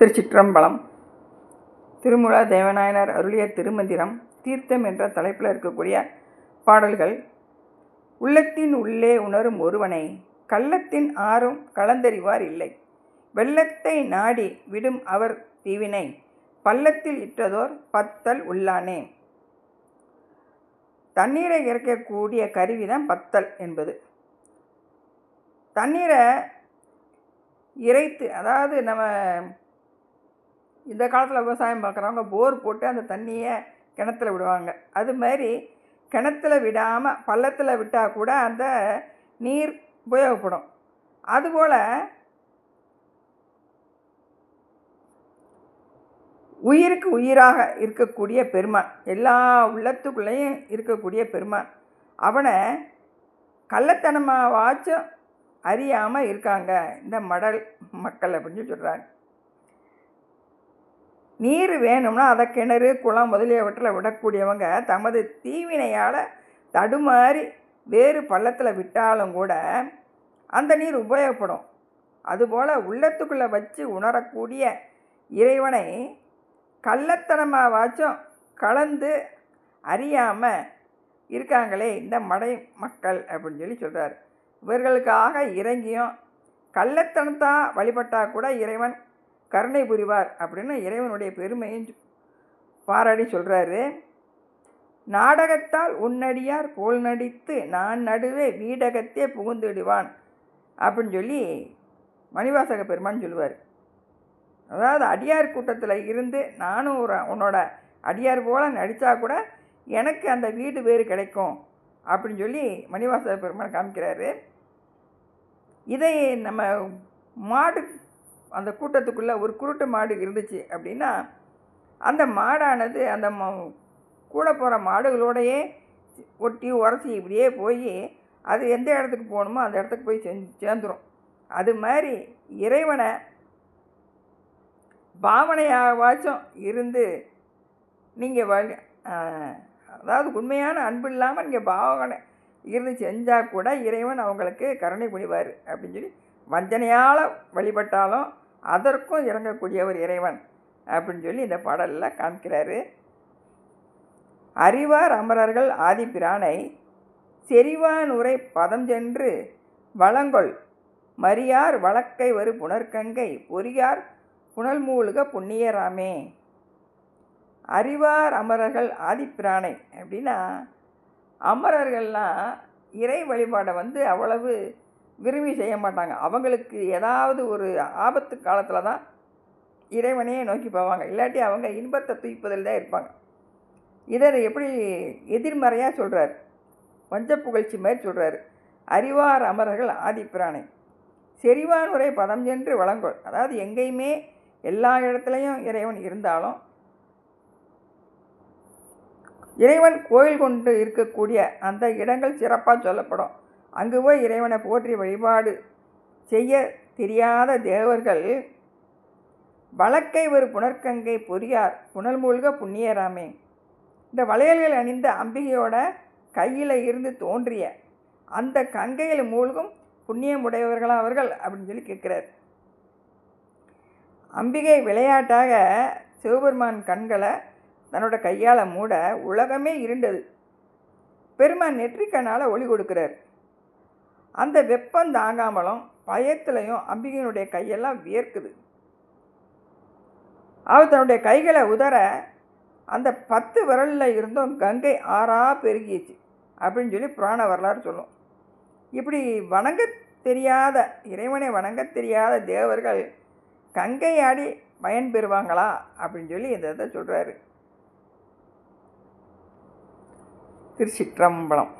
திருச்சிற்றம்பலம். திருமுலா தேவநாயனார் அருளிய திருமந்திரம் தீர்த்தம் என்ற தலைப்பில் இருக்கக்கூடிய பாடல்கள். உள்ளத்தின் உள்ளே உணரும் ஒருவனை கள்ளத்தின் ஆறும் கலந்தறிவார் இல்லை. வெள்ளத்தை நாடி விடும் அவர் தீவினை பள்ளத்தில் இட்டதோர் பத்தல் உள்ளானே. தண்ணீரை இறக்கக்கூடிய கருவி தான் பத்தல் என்பது. தண்ணீரை இறைத்து அதாவது நம்ம இந்த காலத்தில் விவசாயம் பார்க்குறவங்க போர் போட்டு அந்த தண்ணியை கிணத்துல விடுவாங்க. அது மாதிரி கிணத்துல விடாமல் பள்ளத்தில் விட்டால் கூட அந்த நீர் உபயோகப்படும். அதுபோல் உயிருக்கு உயிராக இருக்கக்கூடிய பெருமான் எல்லா உள்ளத்துக்குள்ளேயும் இருக்கக்கூடிய பெருமான் அவனை கள்ளத்தனமாவாச்சும் அறியாமல் இருக்காங்க இந்த மடல் மக்கள் அப்படின்னு சொல்கிறாங்க நீர் வேணும்னா அதை கிணறு குளம் முதலியவற்றில் விடக்கூடியவங்க தமது தீவினையால் தடுமாறி வேறு பள்ளத்தில் விட்டாலும் கூட அந்த நீர் உபயோகப்படும். அதுபோல் உள்ளத்துக்குள்ளே வச்சு உணரக்கூடிய இறைவனை கள்ளத்தனமாவாச்சும் கலந்து அறியாமல் இருக்காங்களே இந்த மடை மக்கள் அப்படின்னு சொல்லி சொல்கிறார் இவர்களுக்காக இறங்கியும் கள்ளத்தனத்தான் வழிபட்டால் கூட இறைவன் கருணை புரிவார் அப்படின்னு இறைவனுடைய பெருமையும் பாராடி சொல்கிறாரு நாடகத்தால் உன்னடியார் போல் நடித்து நான் நடுவே வீடகத்தே புகுந்துடுவான் அப்படின்னு சொல்லி மணிவாசக பெருமான் சொல்லுவார் அதாவது அடியார் கூட்டத்தில் இருந்து நானும் ஒரு உன்னோட அடியார் போல் நடித்தா கூட எனக்கு அந்த வீடு வேறு கிடைக்கும் அப்படின்னு சொல்லி மணிவாசக பெருமான் காமிக்கிறாரு. இதை நம்ம மாடு அந்த கூட்டத்துக்குள்ளே ஒரு குருட்டு மாடு இருந்துச்சு அப்படின்னா அந்த மாடானது அந்த கூட போகிற மாடுகளோடையே ஒட்டி உரசி இப்படியே போய் அது எந்த இடத்துக்கு போகணுமோ அந்த இடத்துக்கு போய் செஞ் சேர்ந்துடும் அது மாதிரி இறைவனை பாவனையாகவாச்சும் இருந்து நீங்கள் வழி அதாவது உண்மையான அன்பு இல்லாமல் நீங்கள் பாவனை இருந்து செஞ்சால் கூட இறைவன் அவங்களுக்கு கருணை புரிவார் அப்படின்னு சொல்லி வஞ்சனையால் வழிபட்டாலும் அதற்கும் இறங்கக்கூடியவர் இறைவன் அப்படின்னு சொல்லி இந்த பாடலில் காமிக்கிறாரு. அறிவார் அமரர்கள் ஆதிப்பிரானை செறிவானுரை பதம் சென்று வளங்கொள் மரியார் வழக்கை வரு புனர்கங்கை பொறியார் புனல் மூழ்க புண்ணியராமே. அறிவார் அமரர்கள் ஆதிப்பிரானை அப்படின்னா அமரர்கள்லாம் இறை வழிபாடை வந்து அவ்வளவு விரும்பி செய்ய மாட்டாங்க. அவங்களுக்கு ஏதாவது ஒரு ஆபத்து காலத்தில் தான் இறைவனையே நோக்கி போவாங்க. இல்லாட்டி அவங்க இன்பத்தை தூய்ப்பதில் தான் இருப்பாங்க. இதை எப்படி எதிர்மறையாக சொல்கிறார் வஞ்ச புகழ்ச்சி மாதிரி சொல்கிறார் அறிவார் அமரர்கள் ஆதிப்பிராணை செறிவானுரை பதம் சென்று வழங்கோல் அதாவது எங்கேயுமே எல்லா இடத்துலையும் இறைவன் இருந்தாலும் இறைவன் கோயில் கொண்டு இருக்கக்கூடிய அந்த இடங்கள் சிறப்பாக சொல்லப்படும். அங்கு போய் இறைவனை போற்றி வழிபாடு செய்ய தெரியாத தேவர்கள் வழக்கை ஒரு புனர்கங்கை பொறியார். புனல் மூழ்க புண்ணியராமே. இந்த வளையல்கள் அணிந்த அம்பிகையோட கையில் இருந்து தோன்றிய அந்த கங்கையில் மூழ்கும் புண்ணியமுடையவர்களா அவர்கள் அப்படின்னு சொல்லி கேட்குறார். அம்பிகை விளையாட்டாக சிவபெருமான் கண்களை தன்னோட கையால் மூட உலகமே இருண்டது. பெருமான் நெற்றிக்கண்ணால் ஒளி கொடுக்குறார். அந்த வெப்பம் தாங்காமலும் பயத்துலையும் அம்பிகையினுடைய கையெல்லாம் வியர்க்குது. அவள் தன்னுடைய கைகளை உதற அந்த பத்து விரலில் இருந்தும் கங்கை ஆறாக பெருகிச்சு அப்படின்னு சொல்லி புராண வரலாறு சொல்லும். இப்படி வணங்க தெரியாத இறைவனை வணங்க தெரியாத தேவர்கள் கங்கை ஆடி பயன் பெறுவாங்களா அப்படின்னு சொல்லி இந்த இதை சொல்கிறாரு திருச்சிற்றம்பலம்.